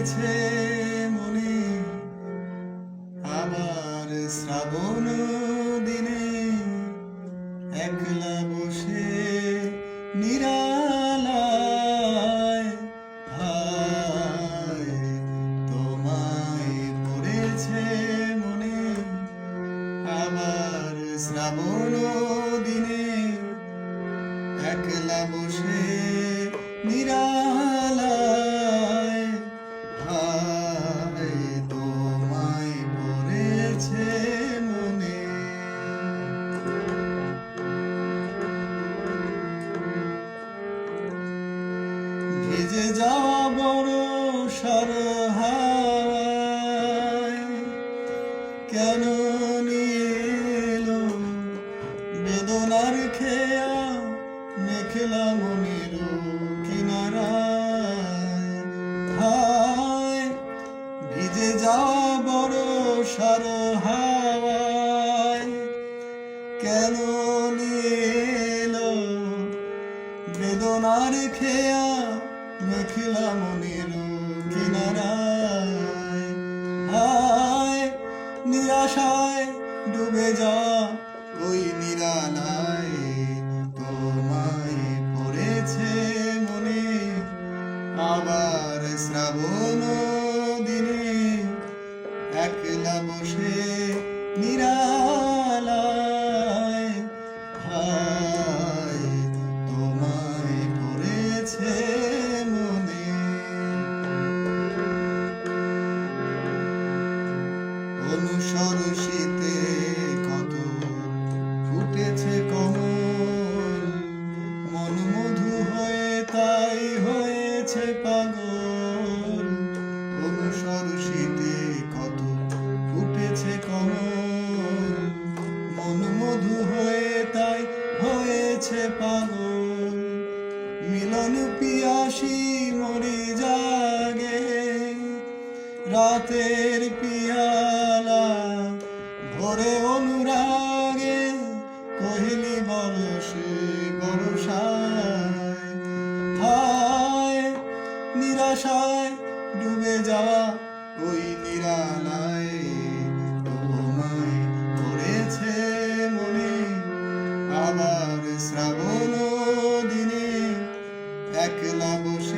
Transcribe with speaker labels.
Speaker 1: জেগেছে মনে আবার শ্রাবণ দিনে একলা বসে তোমায় মনে আবার শ্রাবণ দিনে একলা বসে নিরা পড়েছে মনে। যাওয়া বড় সার কেন নিয়ে এলো? বেদনার খেয়া মেখলা মনের সার হাওয়ায় কেন নিয়ে এলো বেদনার খেয়া মেখিলা মনির কিনারায়। হায়, নিরাশায় ডুবে যা ওই নিরালায়। একলা বসে নিরালায় মিলন পিয়াসী মরি জাগে। রাতের পিয়ালা ভরে অনুরাগে, কহিলি বরসে বরসায় হায়, নিরাশায় ডুবে যাওয়া ওই নিরালায়। একলা বসে